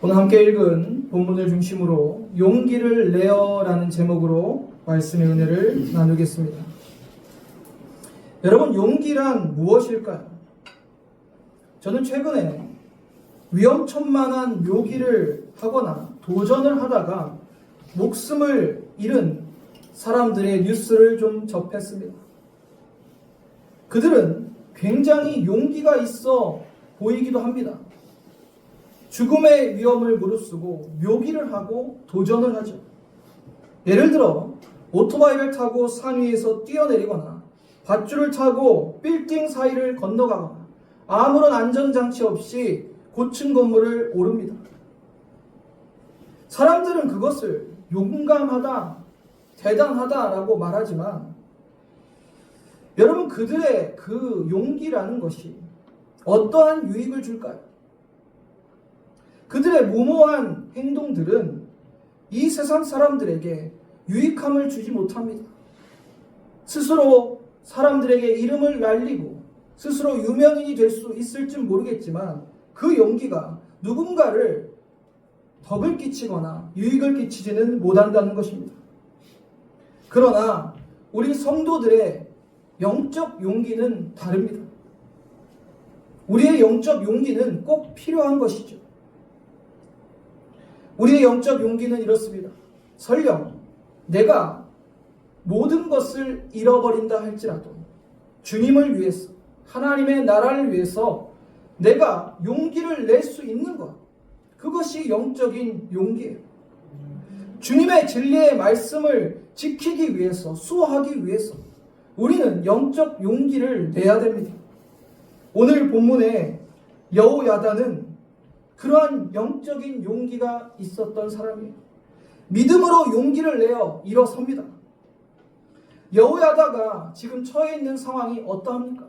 오늘 함께 읽은 본문을 중심으로 용기를 내어라는 제목으로 말씀의 은혜를 나누겠습니다. 여러분, 용기란 무엇일까요? 저는 최근에 위험천만한 묘기를 하거나 도전을 하다가 목숨을 잃은 사람들의 뉴스를 좀 접했습니다. 그들은 굉장히 용기가 있어 보이기도 합니다. 죽음의 위험을 무릅쓰고 묘기를 하고 도전을 하죠. 예를 들어 오토바이를 타고 산 위에서 뛰어내리거나 밧줄을 타고 빌딩 사이를 건너가거나 아무런 안전장치 없이 고층 건물을 오릅니다. 사람들은 그것을 용감하다, 대단하다라고 말하지만 여러분 그들의 그 용기라는 것이 어떠한 유익을 줄까요? 그들의 무모한 행동들은 이 세상 사람들에게 유익함을 주지 못합니다. 스스로 사람들에게 이름을 날리고 스스로 유명인이 될 수 있을지 모르겠지만 그 용기가 누군가를 덕을 끼치거나 유익을 끼치지는 못한다는 것입니다. 그러나 우리 성도들의 영적 용기는 다릅니다. 우리의 영적 용기는 꼭 필요한 것이죠. 우리의 영적 용기는 이렇습니다. 설령 내가 모든 것을 잃어버린다 할지라도 주님을 위해서 하나님의 나라를 위해서 내가 용기를 낼 수 있는 것 그것이 영적인 용기예요. 주님의 진리의 말씀을 지키기 위해서 수호하기 위해서 우리는 영적 용기를 내야 됩니다. 오늘 본문에 여호야다는 그러한 영적인 용기가 있었던 사람이에요. 믿음으로 용기를 내어 일어섭니다. 여호야다가 지금 처해 있는 상황이 어떠합니까?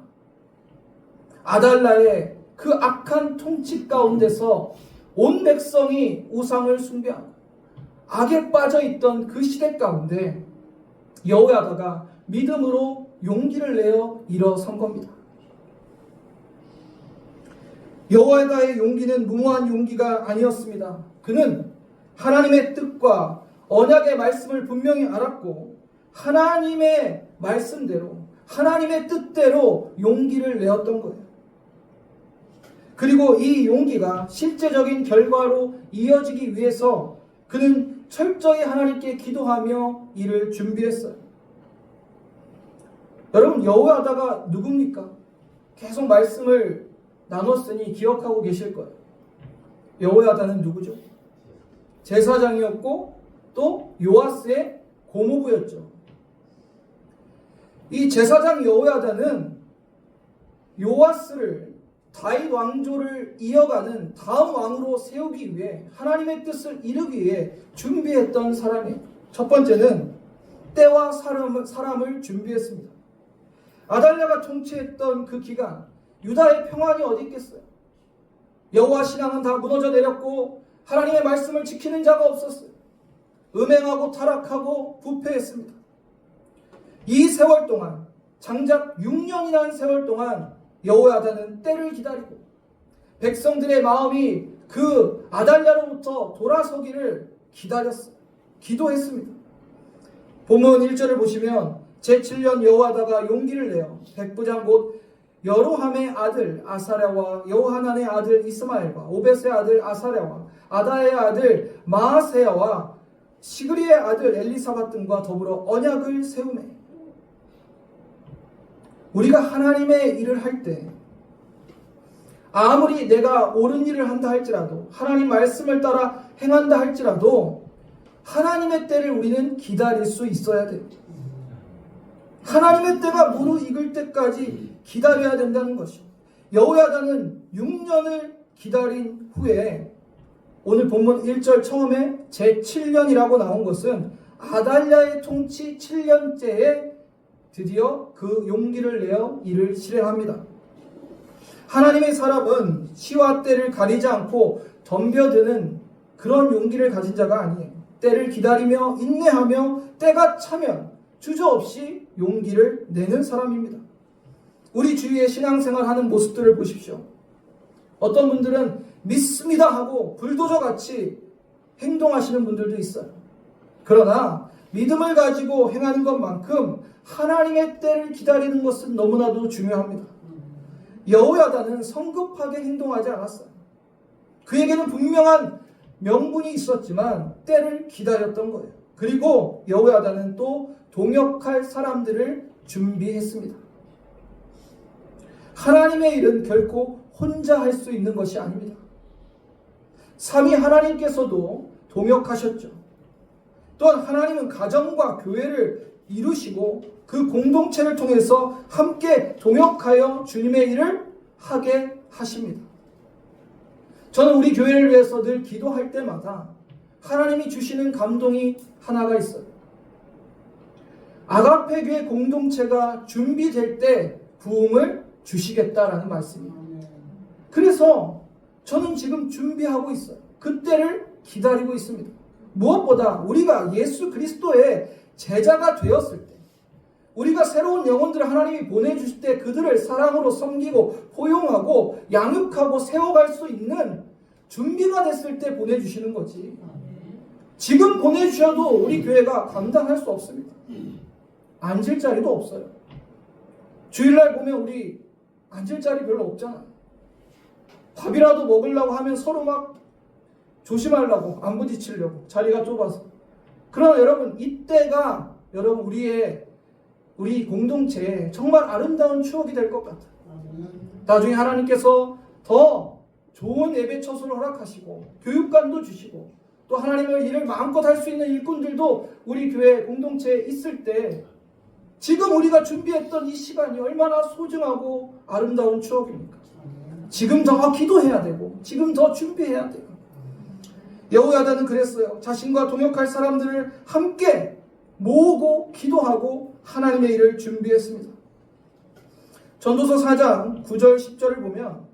아달라의 그 악한 통치 가운데서 온 백성이 우상을 숭배하고 악에 빠져 있던 그 시대 가운데 여호야다가 믿음으로 용기를 내어 일어선 겁니다. 여호와의 용기는 무모한 용기가 아니었습니다. 그는 하나님의 뜻과 언약의 말씀을 분명히 알았고 하나님의 말씀대로 하나님의 뜻대로 용기를 내었던 거예요. 그리고 이 용기가 실제적인 결과로 이어지기 위해서 그는 철저히 하나님께 기도하며 이를 준비했어요. 여러분 여호와다가 누굽니까? 계속 말씀을 나눴으니 기억하고 계실 거예요. 여호야다는 누구죠? 제사장이었고 또 요아스의 고모부였죠. 이 제사장 여호야다는 요아스를 다윗 왕조를 이어가는 다음 왕으로 세우기 위해 하나님의 뜻을 이루기 위해 준비했던 사람이에요. 첫 번째는 때와 사람을, 사람을 준비했습니다. 아달랴가 통치했던 그 기간 유다의 평안이 어디 있겠어요? 여호와 신앙은 다 무너져 내렸고 하나님의 말씀을 지키는 자가 없었어요. 음행하고 타락하고 부패했습니다. 이 세월 동안 장작 6년이라는 세월 동안 여호야다는 때를 기다리고 백성들의 마음이 그 아달랴로부터 돌아서기를 기다렸어요. 기도했습니다. 본문 1절을 보시면 제7년 여호와다가 용기를 내어 백부장 곧 여로함의 아들 아사랴와 여호하난의 아들 이스마엘과 오벳의 아들 아사랴와 아다의 아들 마아세야와 시그리의 아들 엘리사밧 등과 더불어 언약을 세우매 우리가 하나님의 일을 할 때 아무리 내가 옳은 일을 한다 할지라도 하나님 말씀을 따라 행한다 할지라도 하나님의 때를 우리는 기다릴 수 있어야 돼요. 하나님의 때가 무르익을 때까지 기다려야 된다는 것이요. 여호야다는 6년을 기다린 후에 오늘 본문 1절 처음에 제7년이라고 나온 것은 아달랴의 통치 7년째에 드디어 그 용기를 내어 이를 실행합니다. 하나님의 사람은 시와 때를 가리지 않고 덤벼드는 그런 용기를 가진 자가 아니에요. 때를 기다리며 인내하며 때가 차면 주저없이 용기를 내는 사람입니다. 우리 주위에 신앙생활 하는 모습들을 보십시오. 어떤 분들은 믿습니다 하고 불도저 같이 행동하시는 분들도 있어요. 그러나 믿음을 가지고 행하는 것만큼 하나님의 때를 기다리는 것은 너무나도 중요합니다. 여호야다는 성급하게 행동하지 않았어요. 그에게는 분명한 명분이 있었지만 때를 기다렸던 거예요. 그리고 여호야다는 또 동역할 사람들을 준비했습니다. 하나님의 일은 결코 혼자 할 수 있는 것이 아닙니다. 삼위 하나님께서도 동역하셨죠. 또한 하나님은 가정과 교회를 이루시고 그 공동체를 통해서 함께 동역하여 주님의 일을 하게 하십니다. 저는 우리 교회를 위해서 늘 기도할 때마다 하나님이 주시는 감동이 하나가 있어요. 아가페 교회 공동체가 준비될 때 부흥을 주시겠다라는 말씀이에요. 그래서 저는 지금 준비하고 있어요. 그때를 기다리고 있습니다. 무엇보다 우리가 예수 그리스도의 제자가 되었을 때, 우리가 새로운 영혼들을 하나님이 보내주실 때 그들을 사랑으로 섬기고 포용하고 양육하고 세워갈 수 있는 준비가 됐을 때 보내주시는 거지. 지금 보내주셔도 우리 교회가 감당할 수 없습니다. 앉을 자리도 없어요. 주일날 보면 우리 앉을 자리 별로 없잖아. 밥이라도 먹으려고 하면 서로 막 조심하려고 안 부딪히려고 자리가 좁아서. 그러나 여러분 이때가 여러분 우리의 우리 공동체에 정말 아름다운 추억이 될 것 같아요. 나중에 하나님께서 더 좋은 예배 처소를 허락하시고 교육관도 주시고 또 하나님의 일을 마음껏 할 수 있는 일꾼들도 우리 교회 공동체에 있을 때 지금 우리가 준비했던 이 시간이 얼마나 소중하고 아름다운 추억입니까? 지금 더 기도해야 되고 지금 더 준비해야 돼요. 여호야다는 그랬어요. 자신과 동역할 사람들을 함께 모으고 기도하고 하나님의 일을 준비했습니다. 전도서 4장 9절 10절을 보면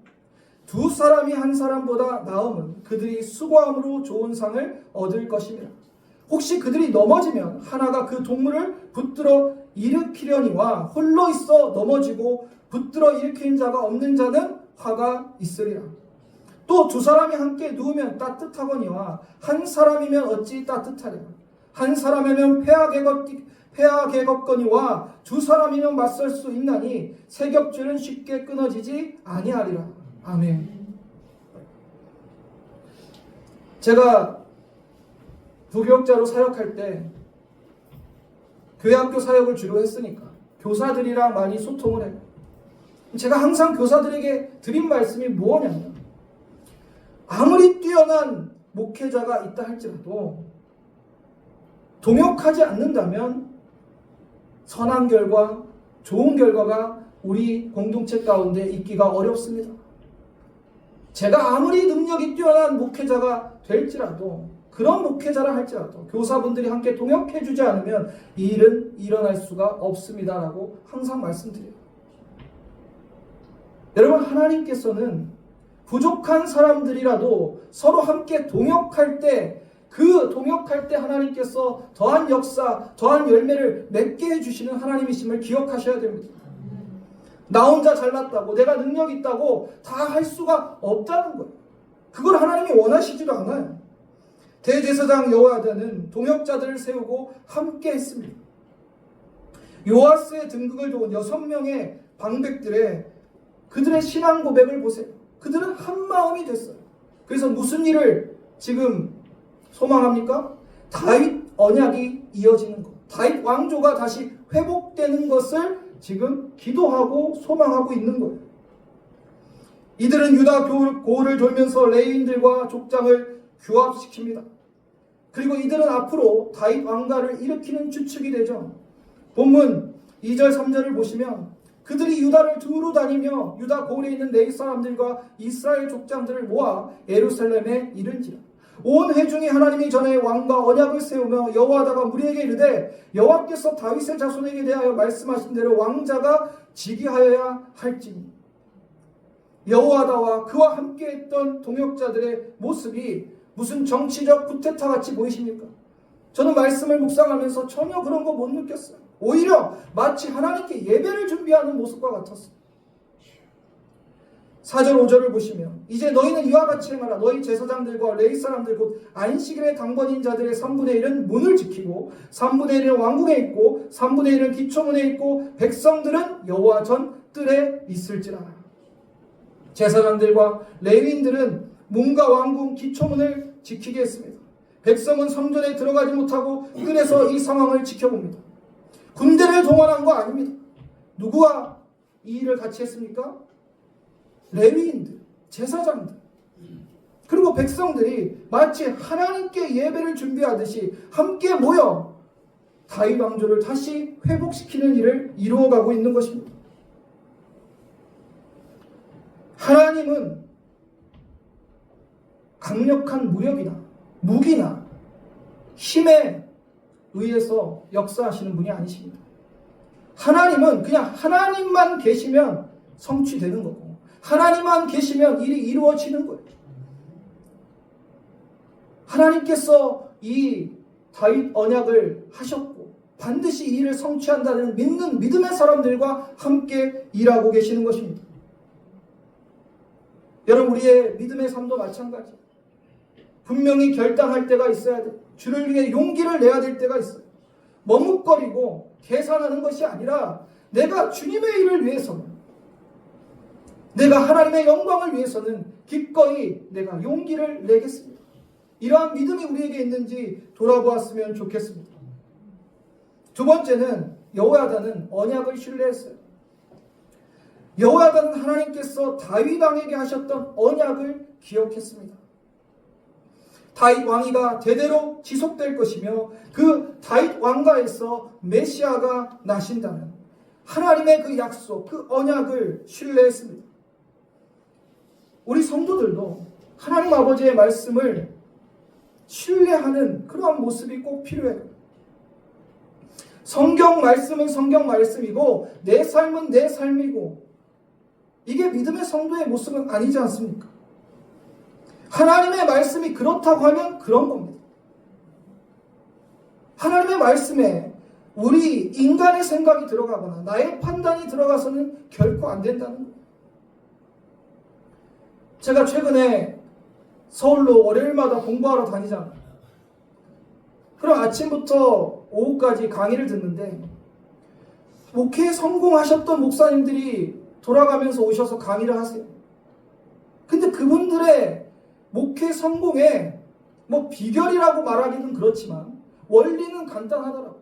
두 사람이 한 사람보다 나음은 그들이 수고함으로 좋은 상을 얻을 것입니다. 혹시 그들이 넘어지면 하나가 그 동물을 붙들어 일으키려니와 홀로 있어 넘어지고 붙들어 일으키는 자가 없는 자는 화가 있으리라. 또 두 사람이 함께 누우면 따뜻하거니와 한 사람이면 어찌 따뜻하랴. 한 사람이면 폐하게 걷거니와 두 사람이면 맞설 수 있나니 세 겹줄은 쉽게 끊어지지 아니하리라. 아멘. 제가 부교육자로 사역할 때 교회 학교 사역을 주로 했으니까 교사들이랑 많이 소통을 해요. 제가 항상 교사들에게 드린 말씀이 뭐냐면 아무리 뛰어난 목회자가 있다 할지라도 동역하지 않는다면 선한 결과, 좋은 결과가 우리 공동체 가운데 있기가 어렵습니다. 제가 아무리 능력이 뛰어난 목회자가 될지라도 그런 목회자라 할지라도 교사분들이 함께 동역해 주지 않으면 이 일은 일어날 수가 없습니다라고 항상 말씀드려요. 여러분 하나님께서는 부족한 사람들이라도 서로 함께 동역할 때 그 동역할 때 하나님께서 더한 역사, 더한 열매를 맺게 해주시는 하나님이심을 기억하셔야 됩니다. 나 혼자 잘났다고, 내가 능력 있다고 다 할 수가 없다는 거예요. 그걸 하나님이 원하시지도 않아요. 대제사장 여호야다는 동역자들을 세우고 함께 했습니다. 요아스의 등극을 도운 여섯 명의 방백들의 그들의 신앙 고백을 보세요. 그들은 한 마음이 됐어요. 그래서 무슨 일을 지금 소망합니까? 다윗 언약이 이어지는 것. 다윗 왕조가 다시 회복되는 것을 지금 기도하고 소망하고 있는 거예요. 이들은 유다 고을을 돌면서 레인들과 족장을 규합시킵니다. 그리고 이들은 앞으로 다윗 왕가를 일으키는 주축이 되죠. 본문 2절 3절을 보시면 그들이 유다를 두루 다니며 유다 고을에 있는 레이 사람들과 이스라엘 족장들을 모아 예루살렘에 이른지라. 온 회중이 하나님이 전에 왕과 언약을 세우며 여호와다가 우리에게 이르되 여호와께서 다윗의 자손에게 대하여 말씀하신 대로 왕자가 지기하여야 할지니 여호와다와 그와 함께했던 동역자들의 모습이 무슨 정치적 구테타 같이 보이십니까? 저는 말씀을 묵상하면서 전혀 그런 거 못 느꼈어요. 오히려 마치 하나님께 예배를 준비하는 모습과 같았어요. 4절 5절을 보시면 이제 너희는 이와 같이 행하라 너희 제사장들과 레위 사람들 곧 안식일의 당번인 자들의 3분의 1은 문을 지키고 3분의 1은 왕궁에 있고 3분의 1은 기초문에 있고 백성들은 여호와 전 뜰에 있을지라 제사장들과 레위인들은 문과 왕궁 기초문을 지키게 했습니다 백성은 성전에 들어가지 못하고 뜰에서 이 상황을 지켜봅니다 군대를 동원한 거 아닙니다 누구와 이 일을 같이 했습니까? 레위인들, 제사장들, 그리고 백성들이 마치 하나님께 예배를 준비하듯이 함께 모여 다윗 왕조를 다시 회복시키는 일을 이루어가고 있는 것입니다. 하나님은 강력한 무력이나 무기나 힘에 의해서 역사하시는 분이 아니십니다. 하나님은 그냥 하나님만 계시면 성취되는 거고 하나님만 계시면 일이 이루어지는 거예요. 하나님께서 이 다윗 언약을 하셨고 반드시 이 일을 성취한다는 믿는 믿음의 사람들과 함께 일하고 계시는 것입니다. 여러분 우리의 믿음의 삶도 마찬가지. 분명히 결단할 때가 있어야 돼. 주를 위해 용기를 내야 될 때가 있어요. 머뭇거리고 계산하는 것이 아니라 내가 주님의 일을 위해서는 내가 하나님의 영광을 위해서는 기꺼이 내가 용기를 내겠습니다. 이러한 믿음이 우리에게 있는지 돌아보았으면 좋겠습니다. 두 번째는 여호야다는 언약을 신뢰했어요. 여호야다는 하나님께서 다윗 왕에게 하셨던 언약을 기억했습니다. 다윗 왕위가 대대로 지속될 것이며 그 다윗 왕가에서 메시아가 나신다는 하나님의 그 약속, 그 언약을 신뢰했습니다. 우리 성도들도 하나님 아버지의 말씀을 신뢰하는 그러한 모습이 꼭 필요해요. 성경 말씀은 성경 말씀이고 내 삶은 내 삶이고 이게 믿음의 성도의 모습은 아니지 않습니까? 하나님의 말씀이 그렇다고 하면 그런 겁니다. 하나님의 말씀에 우리 인간의 생각이 들어가거나 나의 판단이 들어가서는 결코 안 된다는 거예요. 제가 최근에 서울로 월요일마다 공부하러 다니잖아요. 그럼 아침부터 오후까지 강의를 듣는데 목회에 성공하셨던 목사님들이 돌아가면서 오셔서 강의를 하세요. 근데 그분들의 목회 성공의 뭐 비결이라고 말하기는 그렇지만 원리는 간단하더라고요.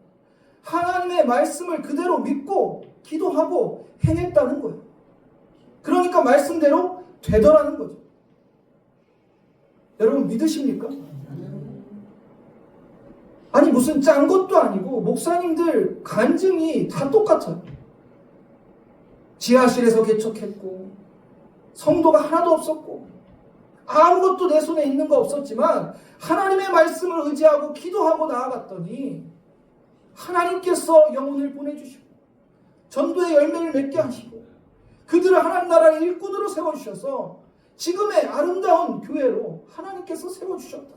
하나님의 말씀을 그대로 믿고 기도하고 행했다는 거예요. 그러니까 말씀대로 되더라는 거죠. 여러분 믿으십니까? 아니 무슨 짠 것도 아니고 목사님들 간증이 다 똑같아요. 지하실에서 개척했고 성도가 하나도 없었고 아무것도 내 손에 있는 거 없었지만 하나님의 말씀을 의지하고 기도하고 나아갔더니 하나님께서 영혼을 보내주시고 전도의 열매를 맺게 하시고 그들을 하나님 나라의 일꾼으로 세워주셔서 지금의 아름다운 교회로 하나님께서 세워주셨다.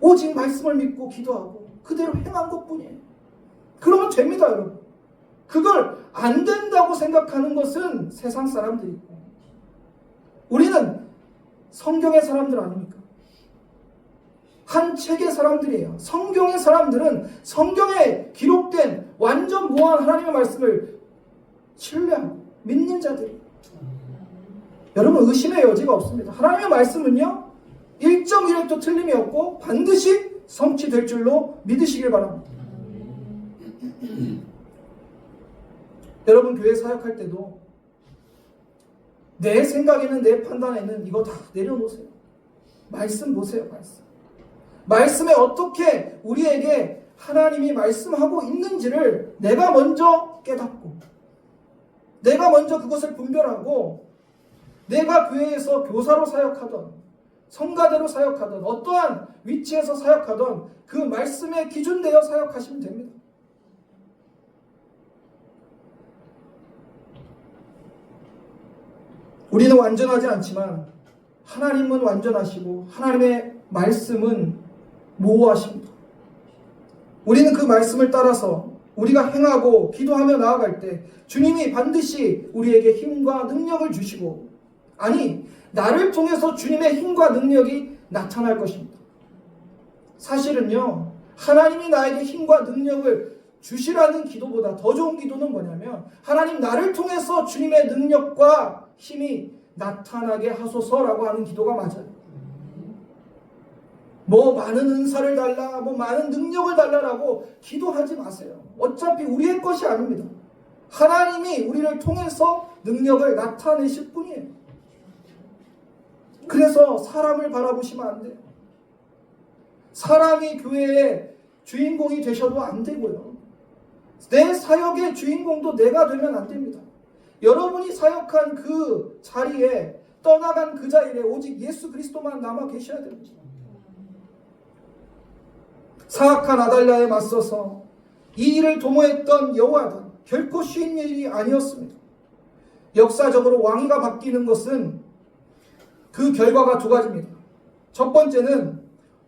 오직 말씀을 믿고 기도하고 그대로 행한 것 뿐이에요. 그러면 됩니다, 여러분. 그걸 안 된다고 생각하는 것은 세상 사람들이고 우리는 성경의 사람들 아닙니까? 한 책의 사람들이에요. 성경의 사람들은 성경에 기록된 완전 무한 하나님의 말씀을 신뢰하고 믿는 자들이 여러분 의심의 여지가 없습니다. 하나님의 말씀은요 1.1획도 틀림이 없고 반드시 성취될 줄로 믿으시길 바랍니다. 여러분 교회 사역할 때도 내 생각에는 내 판단에는 이거 다 내려놓으세요. 말씀 보세요, 말씀. 말씀에 어떻게 우리에게 하나님이 말씀하고 있는지를 내가 먼저 깨닫고, 내가 먼저 그것을 분별하고, 내가 교회에서 교사로 사역하던, 성가대로 사역하던, 어떠한 위치에서 사역하던 그 말씀에 기준되어 사역하시면 됩니다. 우리는 완전하지 않지만 하나님은 완전하시고 하나님의 말씀은 모호하십니다. 우리는 그 말씀을 따라서 우리가 행하고 기도하며 나아갈 때 주님이 반드시 우리에게 힘과 능력을 주시고 아니 나를 통해서 주님의 힘과 능력이 나타날 것입니다. 사실은요 하나님이 나에게 힘과 능력을 주시라는 기도보다 더 좋은 기도는 뭐냐면 하나님 나를 통해서 주님의 능력과 힘이 나타나게 하소서라고 하는 기도가 맞아요. 뭐 많은 은사를 달라, 뭐 많은 능력을 달라라고 기도하지 마세요. 어차피 우리의 것이 아닙니다. 하나님이 우리를 통해서 능력을 나타내실 뿐이에요. 그래서 사람을 바라보시면 안 돼요. 사람이 교회의 주인공이 되셔도 안 되고요. 내 사역의 주인공도 내가 되면 안 됩니다. 여러분이 사역한 그 자리에 떠나간 그 자리에 오직 예수 그리스도만 남아 계셔야 됩니다. 사악한 아달랴에 맞서서 이 일을 도모했던 여호와는 결코 쉬운 일이 아니었습니다. 역사적으로 왕위가 바뀌는 것은 그 결과가 두 가지입니다. 첫 번째는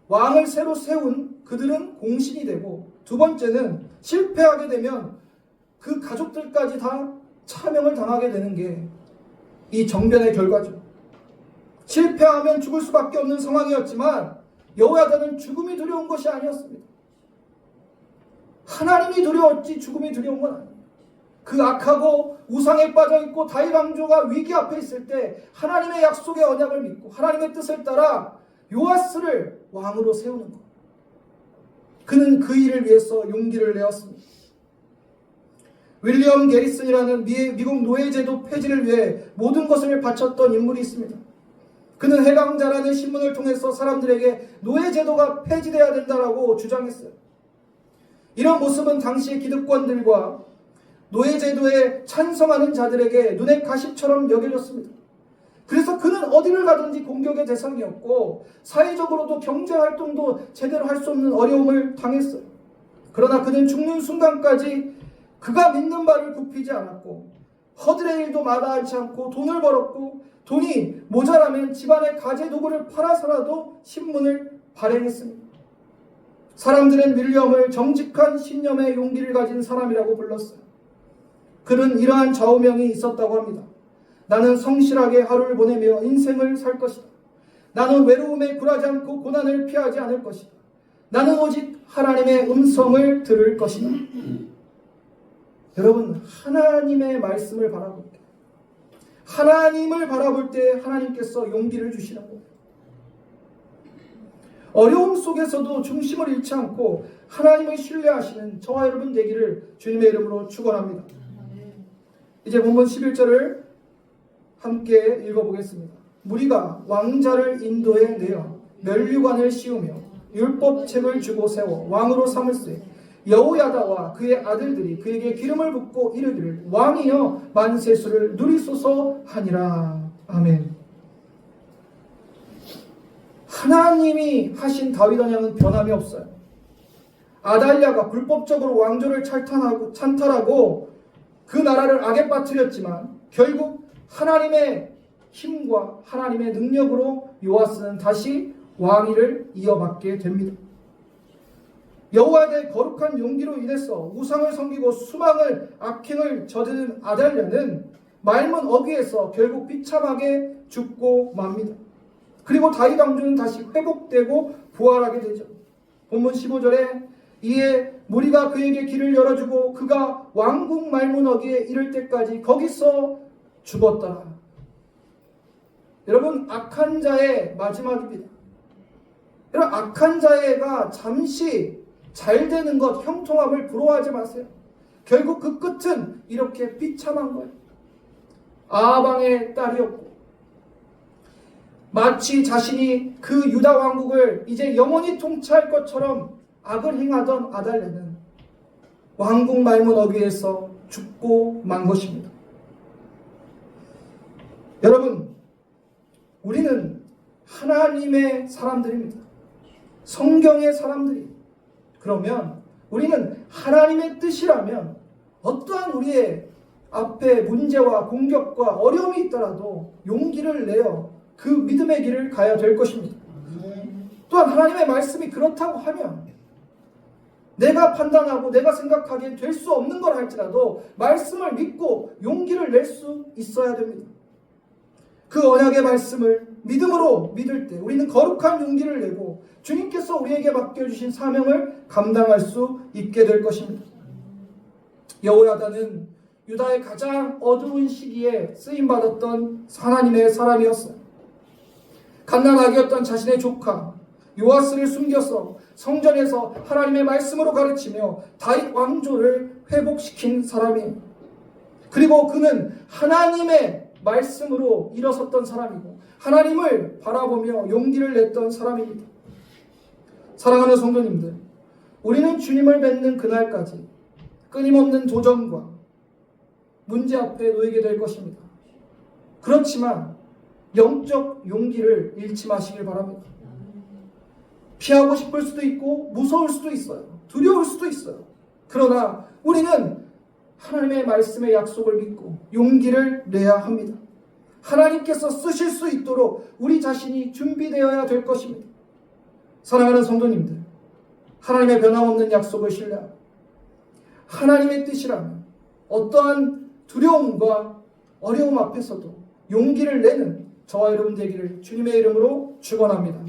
왕을 새로 세운 그들은 공신이 되고 두 번째는 실패하게 되면 그 가족들까지 다 차명을 당하게 되는 게 이 정변의 결과죠. 실패하면 죽을 수밖에 없는 상황이었지만 여호야다는 죽음이 두려운 것이 아니었습니다. 하나님이 두려웠지 죽음이 두려운 건 아니에요. 그 악하고 우상에 빠져 있고 다윗 왕조가 위기 앞에 있을 때 하나님의 약속의 언약을 믿고 하나님의 뜻을 따라 요아스를 왕으로 세우는 것. 그는 그 일을 위해서 용기를 내었습니다. 윌리엄 게리슨이라는 미, 미국 노예제도 폐지를 위해 모든 것을 바쳤던 인물이 있습니다. 그는 해방자라는 신문을 통해서 사람들에게 노예제도가 폐지돼야 된다라고 주장했어요. 이런 모습은 당시의 기득권들과 노예제도에 찬성하는 자들에게 눈의 가시처럼 여겨졌습니다. 그래서 그는 어디를 가든지 공격의 대상이었고 사회적으로도 경제 활동도 제대로 할 수 없는 어려움을 당했어요. 그러나 그는 죽는 순간까지 그가 믿는 바를 굽히지 않았고 허들의 일도 마다하지 않고 돈을 벌었고 돈이 모자라면 집안의 가재 도구를 팔아서라도 신문을 발행했습니다. 사람들은 윌리엄을 정직한 신념의 용기를 가진 사람이라고 불렀어요. 그는 이러한 좌우명이 있었다고 합니다. 나는 성실하게 하루를 보내며 인생을 살 것이다. 나는 외로움에 굴하지 않고 고난을 피하지 않을 것이다. 나는 오직 하나님의 음성을 들을 것이다. 여러분, 하나님의 말씀을 바라볼 때, 하나님을 바라볼 때 하나님께서 용기를 주시라고. 어려움 속에서도 중심을 잃지 않고 하나님을 신뢰하시는 저와 여러분 되기를 주님의 이름으로 축원합니다. 이제 본문 11절을 함께 읽어보겠습니다. 무리가 왕자를 인도에 내어 멸류관을 씌우며 율법책을 주고 세워 왕으로 삼을세 여호야다와 그의 아들들이 그에게 기름을 붓고 이르기를 왕이여 만세수를 누리소서 하니라. 아멘. 하나님이 하신 다윗 언약은 변함이 없어요. 아달랴가 불법적으로 왕조를 찬탈하고 그 나라를 악에 빠뜨렸지만 결국 하나님의 힘과 하나님의 능력으로 요아스는 다시 왕위를 이어받게 됩니다. 여호와에 대해 거룩한 용기로 인해서 우상을 섬기고 수망을 악행을 저지른 아달랴는 말문 어귀에서 결국 비참하게 죽고 맙니다. 그리고 다윗 왕조는 다시 회복되고 부활하게 되죠. 본문 15절에 이에 무리가 그에게 길을 열어주고 그가 왕궁 말문 어귀에 이를 때까지 거기서 죽었더라. 여러분 악한 자의 마지막입니다. 여러분 악한 자가 잠시 잘 되는 것, 형통함을 부러워하지 마세요. 결국 그 끝은 이렇게 비참한 거예요. 아방의 딸이었고, 마치 자신이 그 유다 왕국을 이제 영원히 통치할 것처럼 악을 행하던 아달랴는 왕국 말문 어귀에서 죽고 만 것입니다. 여러분, 우리는 하나님의 사람들입니다. 성경의 사람들이 그러면 우리는 하나님의 뜻이라면 어떠한 우리의 앞에 문제와 공격과 어려움이 있더라도 용기를 내어 그 믿음의 길을 가야 될 것입니다. 또한 하나님의 말씀이 그렇다고 하면 내가 판단하고 내가 생각하기엔 될 수 없는 걸 할지라도 말씀을 믿고 용기를 낼 수 있어야 됩니다. 그 언약의 말씀을 믿음으로 믿을 때 우리는 거룩한 용기를 내고 주님께서 우리에게 맡겨주신 사명을 감당할 수 있게 될 것입니다. 여호야다는 유다의 가장 어두운 시기에 쓰임 받았던 하나님의 사람이었어요. 갓난아기였던 자신의 조카 요아스를 숨겨서 성전에서 하나님의 말씀으로 가르치며 다윗 왕조를 회복시킨 사람이에요. 그리고 그는 하나님의 말씀으로 일어섰던 사람이고 하나님을 바라보며 용기를 냈던 사람입니다. 사랑하는 성도님들, 우리는 주님을 뵙는 그날까지 끊임없는 도전과 문제 앞에 놓이게 될 것입니다. 그렇지만 영적 용기를 잃지 마시길 바랍니다. 피하고 싶을 수도 있고 무서울 수도 있어요. 두려울 수도 있어요. 그러나 우리는 하나님의 말씀의 약속을 믿고 용기를 내야 합니다. 하나님께서 쓰실 수 있도록 우리 자신이 준비되어야 될 것입니다. 사랑하는 성도님들, 하나님의 변함없는 약속을 신뢰하고 하나님의 뜻이라면 어떠한 두려움과 어려움 앞에서도 용기를 내는 저와 여러분 되기를 주님의 이름으로 축원합니다.